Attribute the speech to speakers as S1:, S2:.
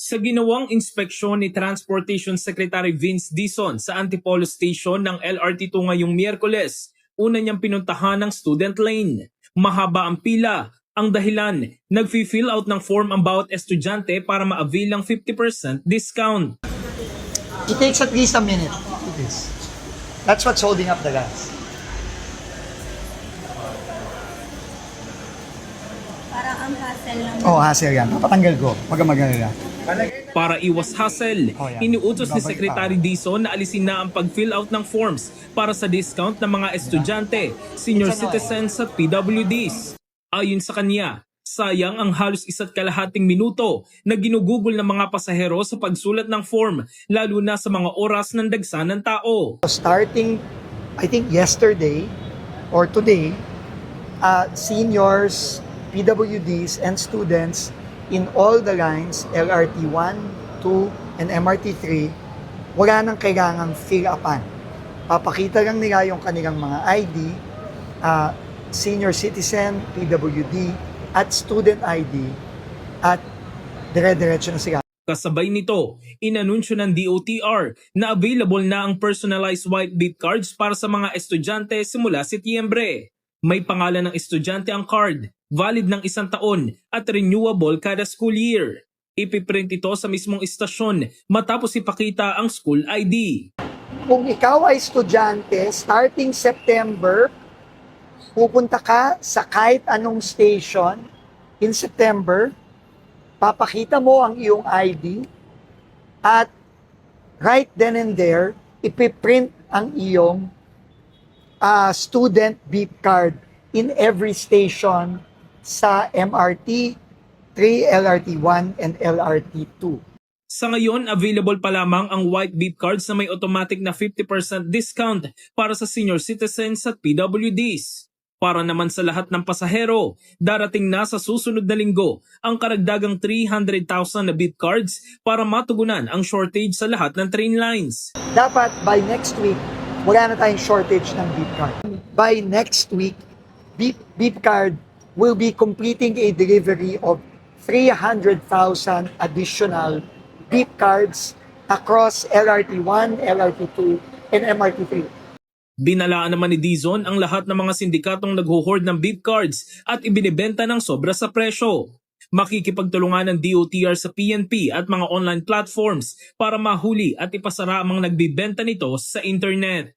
S1: Sa ginawang inspeksyon ni Transportation Secretary Vince Dison sa Antipolo Station ng LRT2 ngayong Miyerkules, una niyang pinuntahan ng student lane. Mahaba ang pila. Ang dahilan, nag-fill out ng form ang bawat estudyante para ma-avail ng 50% discount.
S2: It takes at least a minute. It is. That's what's holding up the gas.
S3: Parang ang hassle lang.
S2: Oh, hassle yan. Papatanggal ko. Huwag kang mag-alala.
S1: Para iwas hassle,
S2: Oh,
S1: iniutos ni Secretary Dison na alisin na ang pag-fill out ng forms para sa discount ng mga estudyante, senior citizens at PWDs. Ayon sa kanya, sayang ang halos isa't kalahating minuto na ginugugol ng mga pasahero sa pagsulat ng form, lalo na sa mga oras ng dagsa ng tao.
S2: Starting, I think yesterday or today, uh, seniors, PWDs, and students in all the lines, LRT 1, 2, and MRT 3, wala nang kailangang fill upan. Papakita lang nila yung kanilang mga ID, uh, senior citizen, PWD, at student ID, at dire-diretso na sila.
S1: Kasabay nito, inanunsyo ng DOTR na available na ang personalized white beat cards para sa mga estudyante simula Setyembre. May pangalan ng estudyante ang card, valid ng isang taon at renewable kada school year. Ipiprint ito sa mismong istasyon matapos ipakita ang school ID.
S2: Kung ikaw ay estudyante, starting September, pupunta ka sa kahit anong station in September, papakita mo ang iyong ID at right then and there, ipiprint ang iyong ah, student beep card in every station sa MRT 3, LRT 1, and LRT 2.
S1: Sa ngayon, available pa lamang ang white beep cards na may automatic na 50% discount para sa senior citizens at PWDs. Para naman sa lahat ng pasahero, darating na sa susunod na linggo ang karagdagang 300,000 na beep cards para matugunan ang shortage sa lahat ng train lines.
S2: dapat by next week, wala na tayong shortage ng beep card. By next week, beep, beep card will be completing a delivery of 300,000 additional beep cards across LRT 1, LRT 2, and MRT 3.
S1: Binalaan naman ni Dizon ang lahat ng mga sindikatong nagho-hoard ng beep cards at ibinibenta ng sobra sa presyo. Makikipagtulungan ng DOTR sa PNP at mga online platforms para mahuli at ipasara ang mga nagbibenta nito sa internet.